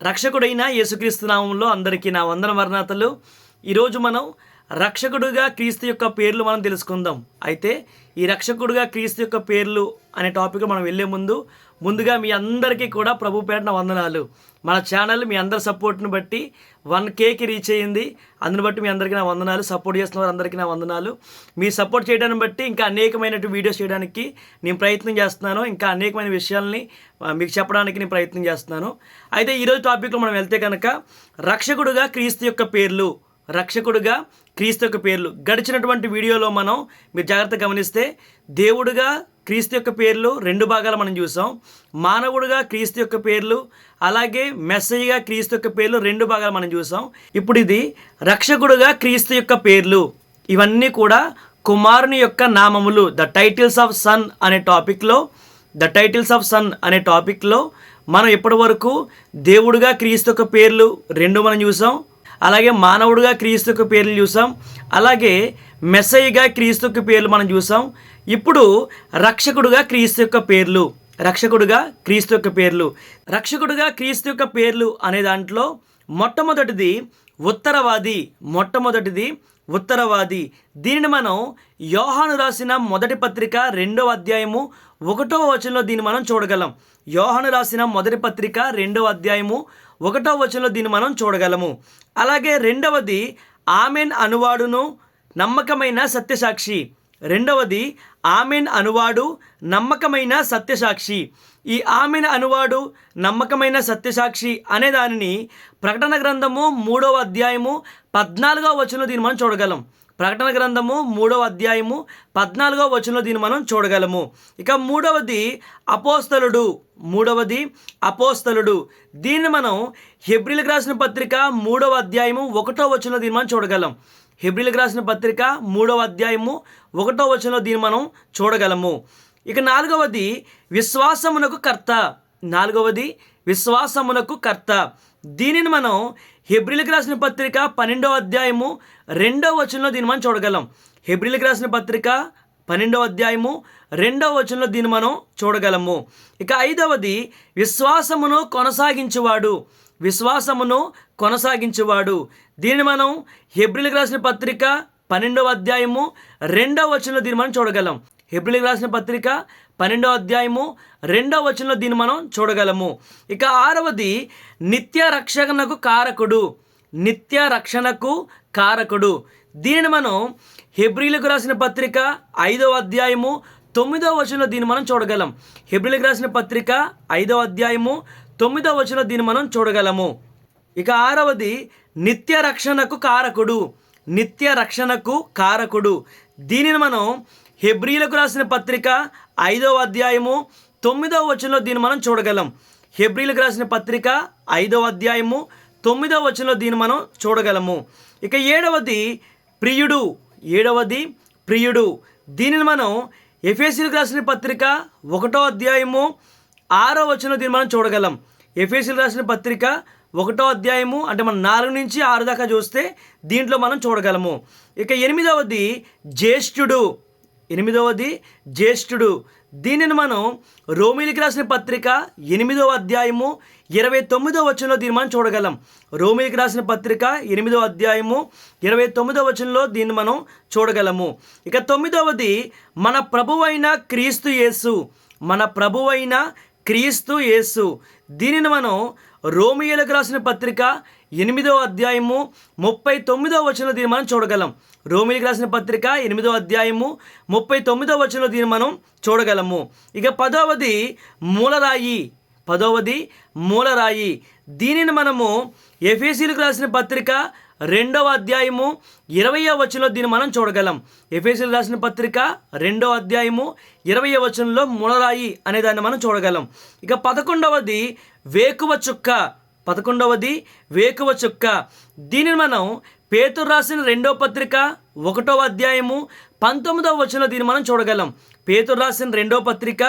రక్షకుడైన యేసుక్రీస్తు నామంలో అందరికీ నా వందన వర్ణాతలు ఈరోజు మనం రక్షకుడుగా క్రీస్తు యొక్క పేర్లు మనం తెలుసుకుందాం. అయితే ఈ రక్షకుడుగా క్రీస్తు యొక్క పేర్లు అనే టాపిక్ మనం వెళ్ళే ముందు ముందుగా మీ అందరికీ కూడా ప్రభు పేరిన వందనాలు. మన ఛానల్ మీ అందరి సపోర్ట్ని బట్టి వన్ కేకి రీచ్ అయ్యింది. అందుని బట్టి మీ అందరికీ నా వందనాలు. సపోర్ట్ చేస్తున్న వారందరికీ నా వందనాలు. మీ సపోర్ట్ చేయడాన్ని బట్టి ఇంకా అనేకమైన వీడియోస్ చేయడానికి నేను ప్రయత్నం చేస్తున్నాను. ఇంకా అనేకమైన విషయాల్ని మీకు చెప్పడానికి నేను ప్రయత్నం చేస్తున్నాను. అయితే ఈరోజు టాపిక్లో మనం వెళ్తే కనుక రక్షకుడుగా క్రీస్తు యొక్క పేర్లు రక్షకుడుగా క్రీస్తు యొక్క పేర్లు. గడిచినటువంటి వీడియోలో మనం మీరు జాగ్రత్త గమనిస్తే దేవుడుగా క్రీస్తు యొక్క పేర్లు రెండు భాగాలు మనం చూసాం. మానవుడుగా క్రీస్తు యొక్క పేర్లు అలాగే మెస్సయ్యగా క్రీస్తు యొక్క పేర్లు రెండు భాగాలు మనం చూసాం. ఇప్పుడు ఇది రక్షకుడుగా క్రీస్తు యొక్క పేర్లు. ఇవన్నీ కూడా కుమారుని యొక్క నామములు. ద టైటిల్స్ ఆఫ్ సన్ అనే టాపిక్లో ద టైటిల్స్ ఆఫ్ సన్ అనే టాపిక్లో మనం ఇప్పటి వరకు దేవుడుగా క్రీస్తు యొక్క పేర్లు రెండు మనం చూసాం. అలాగే మానవుడుగా క్రీస్తు యొక్క పేర్లు చూసాం. అలాగే మెస్సయ్యగా క్రీస్తు యొక్క పేర్లు మనం చూసాం. ఇప్పుడు రక్షకుడుగా క్రీస్తు యొక్క పేర్లు రక్షకుడుగా క్రీస్తు యొక్క పేర్లు రక్షకుడుగా క్రీస్తు యొక్క పేర్లు అనే దాంట్లో మొట్టమొదటిది ఉత్తరవాది మొట్టమొదటిది ఉత్తరవాది. దీనిని మనం యోహాను రాసిన మొదటి పత్రిక రెండవ అధ్యాయము ఒకటో వచనంలో దీన్ని మనం చూడగలం. యోహాను రాసిన మొదటి పత్రిక రెండవ అధ్యాయము ఒకటో వచనంలో దీన్ని మనం చూడగలము. అలాగే రెండవది ఆమెన్ అనువాడును నమ్మకమైన సత్యసాక్షి. రెండవది ఆమెన్ అనువాడు నమ్మకమైన సత్యసాక్షి. ఈ ఆమెన్ అనువాడు నమ్మకమైన సత్యసాక్షి అనే దానిని ప్రకటన గ్రంథము మూడవ అధ్యాయము పద్నాలుగవ వచనంలో దీన్ని మనం చూడగలం. ప్రకటన గ్రంథము మూడవ అధ్యాయము పద్నాలుగవ వచనంలో దీన్ని మనం చూడగలము. ఇక మూడవది అపోస్తలుడు. మూడవది అపోస్తలుడు. దీన్ని మనం హెబ్రిల్కి రాసిన పత్రిక మూడవ అధ్యాయము ఒకటో వచనంలో దీన్ని మనం చూడగలం. హెబ్రిల్కి రాసిన పత్రిక మూడవ అధ్యాయము ఒకటో వచనంలో దీన్ని మనం చూడగలము. ఇక నాలుగవది విశ్వాసమునకు కర్త. నాలుగవది విశ్వాసమునకు కర్త. దీనిని మనం హెబ్రిల్కి రాసిన పత్రిక పన్నెండవ అధ్యాయము రెండవ వచనంలో దీన్ని మనం చూడగలం. హెబ్రిల్కి రాసిన పత్రిక పన్నెండవ అధ్యాయము రెండవ వచనంలో దీన్ని మనం చూడగలము. ఇక ఐదవది విశ్వాసమును కొనసాగించువాడు. విశ్వాసమును కొనసాగించేవాడు. దీనిని మనం హెబ్రిల్కి రాసిన పత్రిక పన్నెండవ అధ్యాయము రెండవ వచనంలో దీన్ని మనం చూడగలం. హెబ్రిలికి రాసిన పత్రిక పన్నెండవ అధ్యాయము రెండవ వచనంలో దీన్ని మనం చూడగలము. ఇక ఆరవది నిత్య రక్షణకు కారకుడు. నిత్య రక్షణకు కారకుడు. దీనిని మనం హెబ్రిలకు రాసిన పత్రిక ఐదవ అధ్యాయము తొమ్మిదవ వచనంలో దీన్ని మనం చూడగలం. హెబ్రిలకు రాసిన పత్రిక ఐదవ అధ్యాయము తొమ్మిదవ వచనంలో దీన్ని మనం చూడగలము. ఇక ఆరవది నిత్య రక్షణకు కారకుడు. నిత్య రక్షణకు కారకుడు. దీనిని మనం హెబ్రీలకు రాసిన పత్రిక ఐదవ అధ్యాయము తొమ్మిదవ వచనంలో దీన్ని మనం చూడగలం. హెబ్రీలకు రాసిన పత్రిక ఐదవ అధ్యాయము తొమ్మిదవ వచనంలో దీన్ని మనం చూడగలము. ఇక ఏడవది ప్రియుడు ఏడవది ప్రియుడు. దీనిని మనం ఎఫ్ఎస్సీలకు రాసిన పత్రిక ఒకటో అధ్యాయము ఆరో వచనంలో దీన్ని మనం చూడగలం. ఎఫ్ఎస్సీలు రాసిన పత్రిక ఒకటో అధ్యాయము అంటే మనం నాలుగు నుంచి ఆరు దాకా చూస్తే దీంట్లో మనం చూడగలము. ఇక ఎనిమిదవది జ్యేష్ఠుడు. ఎనిమిదవది జ్యేష్ఠుడు. దీనిని మనం రోమిలికి రాసిన పత్రిక ఎనిమిదవ అధ్యాయము ఇరవై తొమ్మిదవ వచనంలో దీన్ని మనం చూడగలం. రోమిలికి రాసిన పత్రిక ఎనిమిదవ అధ్యాయము ఇరవై తొమ్మిదవ వచనంలో దీన్ని మనం చూడగలము. ఇక తొమ్మిదవది మన ప్రభువైన క్రీస్తు యేసు. మన ప్రభువైన క్రీస్తు యేసు. దీనిని మనం రోమియోలకు రాసిన పత్రిక ఎనిమిదవ అధ్యాయము ముప్పై తొమ్మిదవ వచనంలో దీన్ని మనం చూడగలం. రోమిలికి రాసిన పత్రిక ఎనిమిదో అధ్యాయము ముప్పై తొమ్మిదవ వచనంలో దీన్ని మనం చూడగలము. ఇక పదవది మూలరాయి పదవది మూలరాయి. దీనిని మనము ఎఫ్ఎసీలకు రాసిన పత్రిక రెండవ అధ్యాయము ఇరవయో వచనంలో దీన్ని మనం చూడగలం. ఎఫ్ఎసీలు రాసిన పత్రిక రెండవ అధ్యాయము ఇరవై వచనంలో మూలరాయి అనే దాన్ని మనం చూడగలం. ఇక పదకొండవది వేకువ చుక్క పదకొండవది వేకువ చుక్క. దీనిని మనం పేతురు రాసిన రెండవ పత్రిక ఒకటో అధ్యాయము పంతొమ్మిదవ వచనంలో దీన్ని మనం చూడగలం. పేతురు రాసిన రెండవ పత్రిక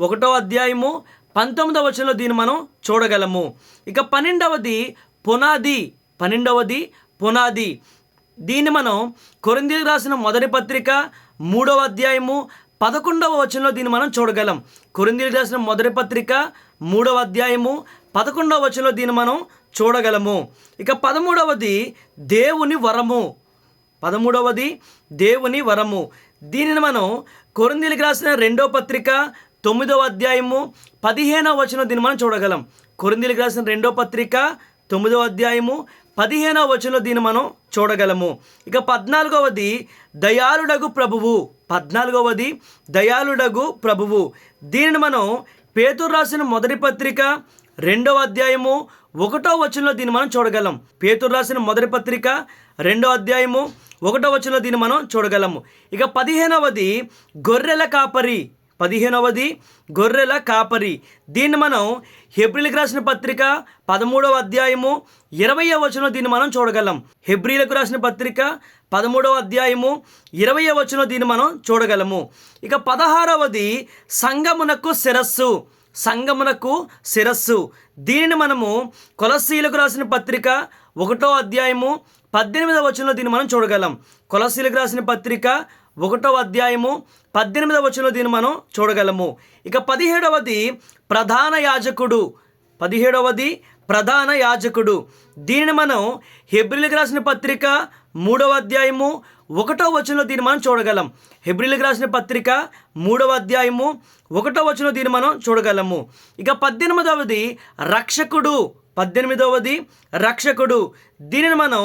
ఒకటో అధ్యాయము పంతొమ్మిదవ వచనంలో దీన్ని మనం చూడగలము. ఇక పన్నెండవది పునాది పన్నెండవది పునాది. దీన్ని మనం కొరింది రాసిన మొదటి పత్రిక మూడవ అధ్యాయము పదకొండవ వచనంలో దీన్ని మనం చూడగలం. కొరిందీలకు రాసిన మొదటి పత్రిక మూడవ అధ్యాయము పదకొండవ వచనంలో దీన్ని మనం చూడగలము. ఇక పదమూడవది దేవుని వరము. పదమూడవది దేవుని వరము. దీనిని మనం కొరిందీలకు రాసిన రెండో పత్రిక తొమ్మిదవ అధ్యాయము పదిహేనవ వచనం దీన్ని మనం చూడగలం. కొరిందీలకు రాసిన రెండో పత్రిక తొమ్మిదవ అధ్యాయము పదిహేనవ వచనంలో దీన్ని మనం చూడగలము. ఇక పద్నాలుగవది దయాళుడగు ప్రభువు. పద్నాలుగవది దయాళుడగు ప్రభువు. దీనిని మనం పేతురు రాసిన మొదటి పత్రిక రెండవ అధ్యాయము ఒకటో వచనంలో దీన్ని మనం చూడగలం. పేతురు రాసిన మొదటి పత్రిక రెండో అధ్యాయము ఒకటో వచ్చిన దీన్ని మనం చూడగలము. ఇక పదిహేనవది గొర్రెల కాపరి. పదిహేనవది గొర్రెల కాపరి. దీన్ని మనం హెబ్రిలకు రాసిన పత్రిక పదమూడవ అధ్యాయము ఇరవయో వచనం దీన్ని మనం చూడగలం. హెబ్రిలకు రాసిన పత్రిక పదమూడవ అధ్యాయము ఇరవై వచనం దీన్ని మనం చూడగలము. ఇక పదహారవది సంగమునకు శిరస్సు. సంగమునకు శిరస్సు. దీనిని మనము కొలసీలకు రాసిన పత్రిక ఒకటో అధ్యాయము పద్దెనిమిదవ వచనంలో దీన్ని మనం చూడగలం. కొలసీలకు రాసిన పత్రిక ఒకటో అధ్యాయము పద్దెనిమిదవ వచనంలో దీన్ని మనం చూడగలము. ఇక పదిహేడవది ప్రధాన యాజకుడు. పదిహేడవది ప్రధాన యాజకుడు. దీనిని మనం హెబ్రిలకు రాసిన పత్రిక మూడవ అధ్యాయము ఒకటో వచనంలో దీన్ని మనం చూడగలం. హెబ్రిల్కి రాసిన పత్రిక మూడవ అధ్యాయము ఒకటో వచనంలో దీన్ని మనం చూడగలము. ఇక పద్దెనిమిదవది రక్షకుడు. పద్దెనిమిదవది రక్షకుడు. దీనిని మనం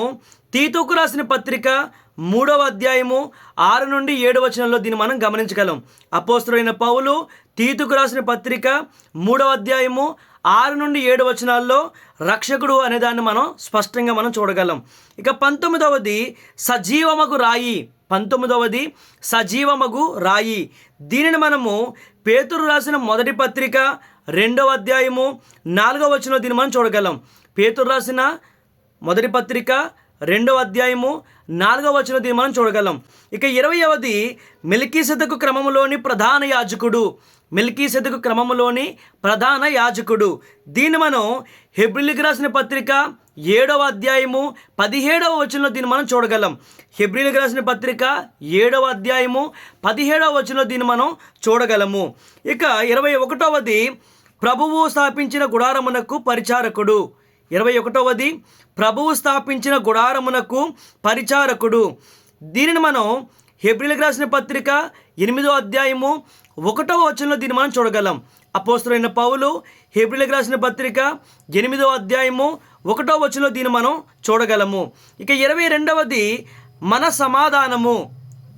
తీతుకు రాసిన పత్రిక మూడవ అధ్యాయము ఆరు నుండి ఏడు వచనంలో దీన్ని మనం గమనించగలం. అపోస్తుడైన పౌలు తీతుకు రాసిన పత్రిక మూడవ అధ్యాయము ఆరు నుండి ఏడు వచనాల్లో రక్షకుడు అనే దాన్ని మనం స్పష్టంగా మనం చూడగలం. ఇక పంతొమ్మిదవది సజీవమగు రాయి. పంతొమ్మిదవది సజీవమగు రాయి. దీనిని మనము పేతురు రాసిన మొదటి పత్రిక రెండవ అధ్యాయము నాలుగవ వచనం దీన్ని మనం చూడగలం. పేతురు రాసిన మొదటి పత్రిక రెండవ అధ్యాయము నాలుగవ వచనం దీన్ని మనం చూడగలం. ఇక ఇరవయవది మెలికీసెదకు క్రమములోని ప్రధాన యాజకుడు. మెల్కీసెదకు క్రమంలోని ప్రధాన యాజకుడు. దీన్ని మనం హెబ్రిలికి రాసిన పత్రిక ఏడవ అధ్యాయము పదిహేడవ వచనంలో దీన్ని మనం చూడగలం. హెబ్రిలికి రాసిన పత్రిక ఏడవ అధ్యాయము పదిహేడవ వచనంలో దీన్ని మనం చూడగలము. ఇక ఇరవై ఒకటవది ప్రభువు స్థాపించిన గుడారమునకు పరిచారకుడు. ఇరవై ఒకటవది ప్రభువు స్థాపించిన గుడారమునకు పరిచారకుడు. దీనిని మనం హెబ్రిలికి రాసిన పత్రిక ఎనిమిదో అధ్యాయము ఒకటవ వచనంలో దీన్ని మనం చూడగలం. అపోస్తులైన పౌలు హెబ్రిలకు రాసిన పత్రిక ఎనిమిదో అధ్యాయము ఒకటో వచనంలో దీన్ని మనం చూడగలము. ఇక ఇరవై రెండవది మన సమాధానము.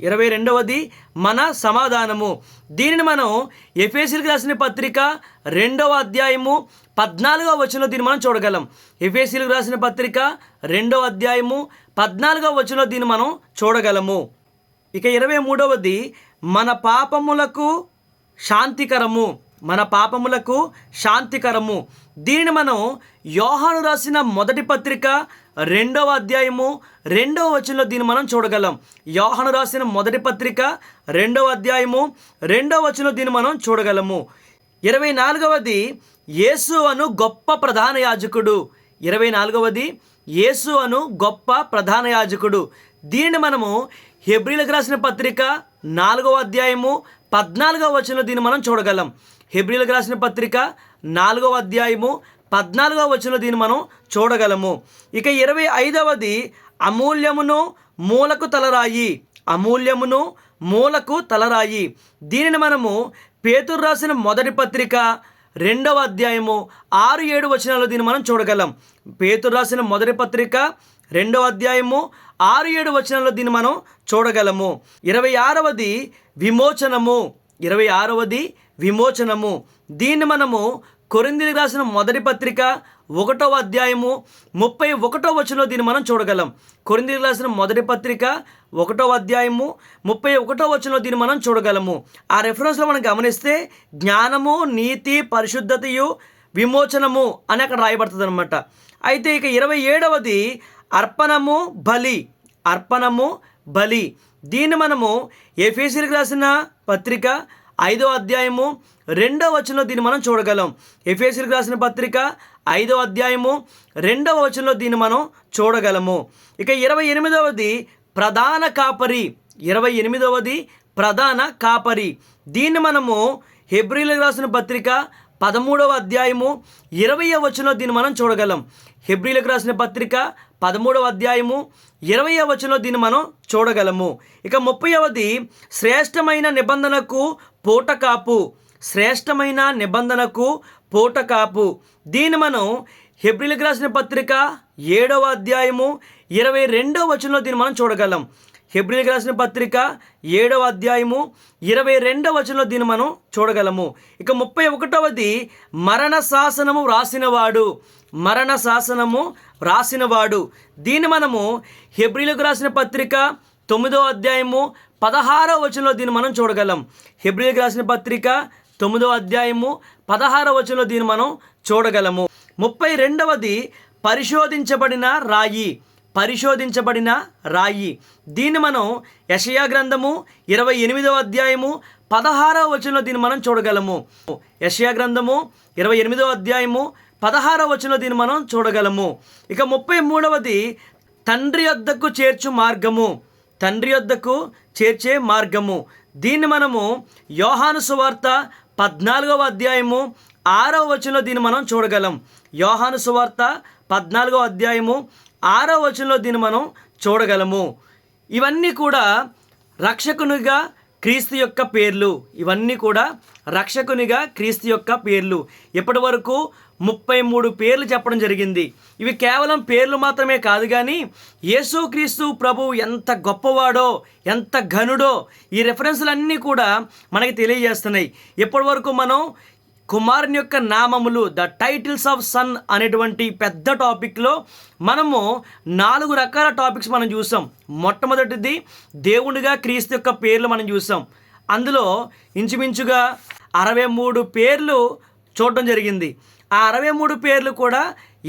ఇరవై రెండవది మన సమాధానము. దీనిని మనం ఎఫేసీలకు రాసిన పత్రిక రెండవ అధ్యాయము పద్నాలుగవ వచనంలో దీన్ని మనం చూడగలం. ఎఫేసీలకు రాసిన పత్రిక రెండవ అధ్యాయము పద్నాలుగవ వచనంలో దీన్ని మనం చూడగలము. ఇక ఇరవై మూడవది మన పాపములకు శాంతికరము మన పాపములకు శాంతికరము. దీనిని మనం యోహాను రాసిన మొదటి పత్రిక రెండవ అధ్యాయము రెండవ వచనంలో దీన్ని మనం చూడగలం. యోహాను రాసిన మొదటి పత్రిక రెండవ అధ్యాయము రెండవ వచనంలో దీన్ని మనం చూడగలము. ఇరవై నాలుగవది యేసు అను గొప్ప ప్రధాన యాజకుడు. ఇరవై నాలుగవది యేసు అను గొప్ప ప్రధాన యాజకుడు. దీనిని మనము హెబ్రిలకు రాసిన పత్రిక నాలుగవ అధ్యాయము పద్నాలుగో వచనంలో దీన్ని మనం చూడగలం. హెబ్రిలకు రాసిన పత్రిక నాలుగవ అధ్యాయము పద్నాలుగవ వచనంలో దీన్ని మనం చూడగలము. ఇక ఇరవై ఐదవది అమూల్యమును మూలకు తలరాయి అమూల్యమును మూలకు తలరాయి. దీనిని మనము పేతురు రాసిన మొదటి పత్రిక రెండవ అధ్యాయము ఆరు ఏడు వచనాలు దీన్ని మనం చూడగలం. పేతురు రాసిన మొదటి పత్రిక రెండవ అధ్యాయము ఆరు ఏడు వచనాల్లో దీన్ని మనం చూడగలము. ఇరవై ఆరవది విమోచనము. ఇరవై ఆరవది విమోచనము. దీన్ని మనము కొరిందికి రాసిన మొదటి పత్రిక ఒకటవ అధ్యాయము ముప్పై ఒకటో వచనంలో దీన్ని మనం చూడగలం. కొరిందికి రాసిన మొదటి పత్రిక ఒకటవ అధ్యాయము ముప్పై ఒకటో వచనంలో దీన్ని మనం చూడగలము. ఆ రెఫరెన్స్లో మనం గమనిస్తే జ్ఞానము నీతి పరిశుద్ధతయు విమోచనము అని అక్కడ రాయబడుతుంది అనమాట అయితే ఇక ఇరవై ఏడవది అర్పణము బలి. అర్పణము బలి. దీన్ని మనము ఎఫీసీలకు రాసిన పత్రిక ఐదో అధ్యాయము రెండవ వచనంలో దీన్ని మనం చూడగలం. ఎఫీసీలకు రాసిన పత్రిక ఐదో అధ్యాయము రెండవ వచనంలో దీన్ని మనం చూడగలము. ఇక ఇరవై ఎనిమిదవది ప్రధాన కాపరి. ఇరవై ఎనిమిదవది ప్రధాన కాపరి. దీన్ని మనము హెబ్రిలకు రాసిన పత్రిక పదమూడవ అధ్యాయము ఇరవై వచనంలో దీన్ని మనం చూడగలం. హెబ్రిలకు రాసిన పత్రిక పదమూడవ అధ్యాయము ఇరవై వచనంలో దీన్ని మనం చూడగలము. ఇక ముప్పైవది శ్రేష్టమైన నిబంధనకు పూటకాపు. శ్రేష్టమైన నిబంధనకు పూటకాపు. దీన్ని మనం హెబ్రిలకు రాసిన పత్రిక ఏడవ అధ్యాయము ఇరవై రెండవ వచనంలో దీన్ని మనం చూడగలం. హెబ్రిలకు రాసిన పత్రిక ఏడవ అధ్యాయము ఇరవై రెండవ వచనంలో దీన్ని మనం చూడగలము. ఇక ముప్పై ఒకటవది మరణ శాసనము వ్రాసినవాడు మరణ శాసనము వ్రాసినవాడు దీన్ని మనము హెబ్రిలకు రాసిన పత్రిక తొమ్మిదో అధ్యాయము పదహారో వచనంలో దీన్ని మనం చూడగలం. హెబ్రిలకు రాసిన పత్రిక తొమ్మిదో అధ్యాయము పదహారో వచనంలో దీన్ని మనం చూడగలము. ముప్పై రెండవది పరిశోధించబడిన రాయి. పరిశోధించబడిన రాయి. దీన్ని మనం యషయా గ్రంథము ఇరవై ఎనిమిదవ అధ్యాయము పదహారవ వచనంలో దీన్ని మనం చూడగలము. యషయా గ్రంథము ఇరవై ఎనిమిదవ అధ్యాయము పదహారవ వచనంలో దీన్ని మనం చూడగలము. ఇక ముప్పై మూడవది తండ్రి వద్దకు చేర్చు మార్గము. తండ్రి వద్దకు చేర్చే మార్గము. దీన్ని మనము యోహాను సువార్త పద్నాలుగవ అధ్యాయము ఆరవ వచనంలో దీన్ని మనం చూడగలం. యోహాను సువార్త పద్నాలుగవ అధ్యాయము ఆరవ వచనంలో దీన్ని మనం చూడగలము. ఇవన్నీ కూడా రక్షకునిగా క్రీస్తు యొక్క పేర్లు. ఇవన్నీ కూడా రక్షకునిగా క్రీస్తు యొక్క పేర్లు. ఇప్పటి వరకు? ముప్పై మూడు పేర్లు చెప్పడం జరిగింది. ఇవి కేవలం పేర్లు మాత్రమే కాదు కానీ యేసుక్రీస్తు ప్రభు ఎంత గొప్పవాడో ఎంత ఘనుడో ఈ రెఫరెన్స్లన్నీ కూడా మనకి తెలియజేస్తున్నాయి. ఇప్పటి వరకు మనం కుమారుని యొక్క నామములు ద టైటిల్స్ ఆఫ్ సన్ అనేటువంటి పెద్ద టాపిక్లో మనము నాలుగు రకాల టాపిక్స్ మనం చూసాం. మొట్టమొదటిది దేవునిగా క్రీస్తు యొక్క పేర్లు మనం చూసాం. అందులో ఇంచుమించుగా అరవై మూడు పేర్లు చూడడం జరిగింది. ఆ అరవై మూడు పేర్లు కూడా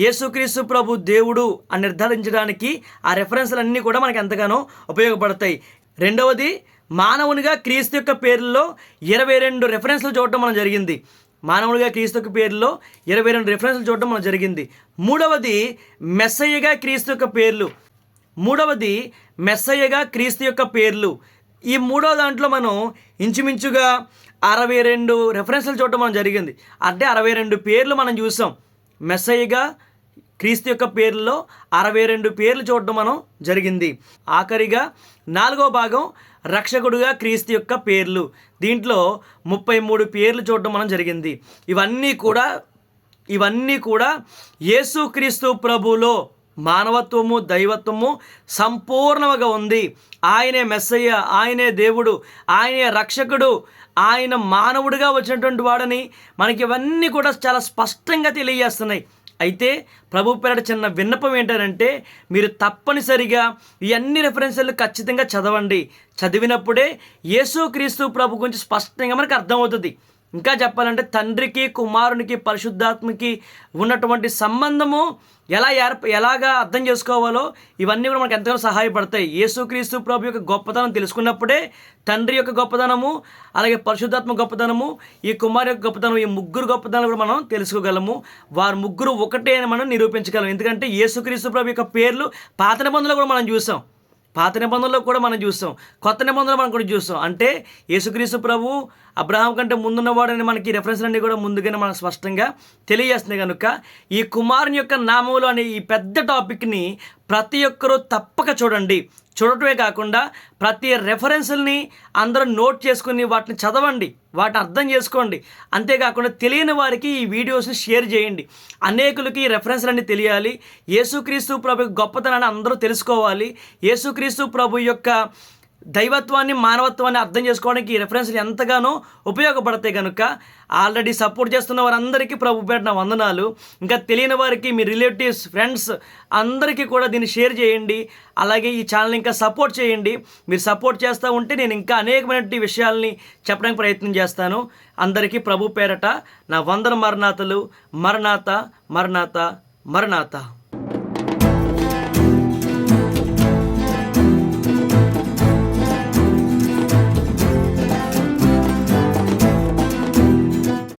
యేసుక్రీస్తు ప్రభు దేవుడు అని నిర్ధారించడానికి ఆ రెఫరెన్స్లన్నీ కూడా మనకి ఎంతగానో ఉపయోగపడతాయి. రెండవది మానవునిగా క్రీస్తు యొక్క పేర్లలో ఇరవై రెండు రెఫరెన్స్లు చూడటం మనం జరిగింది. మానవుడిగా క్రీస్తు యొక్క పేర్లో ఇరవై రెండు రెఫరెన్స్లు చూడటం మనం జరిగింది. మూడవది మెస్సయ్యగా క్రీస్తు యొక్క పేర్లు. మూడవది మెస్సయ్యగా క్రీస్తు యొక్క పేర్లు. ఈ మూడో దాంట్లో మనం ఇంచుమించుగా అరవై రెండు రెఫరెన్స్లు చూడటం మనం జరిగింది. అంటే అరవై రెండు పేర్లు మనం చూసాం. మెస్సయ్యగా క్రీస్తు యొక్క పేర్లలో అరవై రెండు పేర్లు చూడటం మనం జరిగింది. ఆఖరిగా నాలుగో భాగం రక్షకుడుగా క్రీస్తు యొక్క పేర్లు. దీంట్లో ముప్పై మూడు పేర్లు చూడటం మనం జరిగింది. ఇవన్నీ కూడా ఇవన్నీ కూడా యేసుక్రీస్తు ప్రభులో మానవత్వము దైవత్వము సంపూర్ణంగా ఉంది. ఆయనే మెస్సయ్య ఆయనే దేవుడు ఆయనే రక్షకుడు ఆయన మానవుడిగా వచ్చినటువంటి వాడని మనకి ఇవన్నీ కూడా చాలా స్పష్టంగా తెలియజేస్తున్నాయి. అయితే ప్రభు పేరట చిన్న విన్నపం ఏంటంటే మీరు తప్పనిసరిగా ఈ అన్ని రెఫరెన్స్లు ఖచ్చితంగా చదవండి. చదివినప్పుడే యేసుక్రీస్తు ప్రభు గురించి స్పష్టంగా మనకు అర్థమవుతుంది. ఇంకా చెప్పాలంటే తండ్రికి కుమారునికి పరిశుద్ధాత్మకి ఉన్నటువంటి సంబంధము ఎలా ఏర్ప ఎలాగా అర్థం చేసుకోవాలో ఇవన్నీ కూడా మనకు ఎంతగానో సహాయపడతాయి. యేసుక్రీస్తు ప్రభు యొక్క గొప్పతనం తెలుసుకున్నప్పుడే తండ్రి యొక్క గొప్పతనము అలాగే పరిశుద్ధాత్మ గొప్పతనము ఈ కుమారు యొక్క గొప్పతనం ఈ ముగ్గురు గొప్పతనం కూడా మనం తెలుసుకోగలము. వారు ముగ్గురు ఒకటే అని మనం నిరూపించగలం. ఎందుకంటే యేసుక్రీస్తు ప్రభు యొక్క పేర్లు పాత నిబంధనలు కూడా మనం చూసాం. పాత నిబంధనలో కూడా మనం చూస్తాం కొత్త నిబంధనలు మనం కూడా చూస్తాం అంటే యేసుక్రీస్తు ప్రభు అబ్రహాం కంటే ముందున్నవాడని మనకి రెఫరెన్స్ అన్ని కూడా ముందుగానే మనకు స్పష్టంగా తెలియజేస్తున్నాయి కనుక ఈ కుమారుని యొక్క నామములు అనే ఈ పెద్ద టాపిక్ని ప్రతి ఒక్కరూ తప్పక చూడండి. చూడటమే కాకుండా ప్రతి రెఫరెన్స్ని అందరూ నోట్ చేసుకుని వాటిని చదవండి. వాటిని అర్థం చేసుకోండి. అంతేకాకుండా తెలియని వారికి ఈ వీడియోస్ని షేర్ చేయండి. అనేకులకి ఈ రెఫరెన్స్లన్నీ తెలియాలి. యేసుక్రీస్తు ప్రభు గొప్పతనాన్ని అందరూ తెలుసుకోవాలి. యేసుక్రీస్తు ప్రభు యొక్క దైవత్వాన్ని మానవత్వాన్ని అర్థం చేసుకోవడానికి ఈ రెఫరెన్స్లు ఎంతగానో ఉపయోగపడతాయి కనుక ఆల్రెడీ సపోర్ట్ చేస్తున్న వారందరికీ ప్రభు పెట్టిన వందనాలు. ఇంకా తెలియని వారికి మీ రిలేటివ్స్ ఫ్రెండ్స్ అందరికీ కూడా దీన్ని షేర్ చేయండి. అలాగే ఈ ఛానల్ ఇంకా సపోర్ట్ చేయండి. మీరు సపోర్ట్ చేస్తూ ఉంటే నేను ఇంకా అనేకమైన విషయాల్ని చెప్పడానికి ప్రయత్నం చేస్తాను. అందరికీ ప్రభు పేరట నా వందన మరణాతలు. మరణాత మరణాత మరణాత.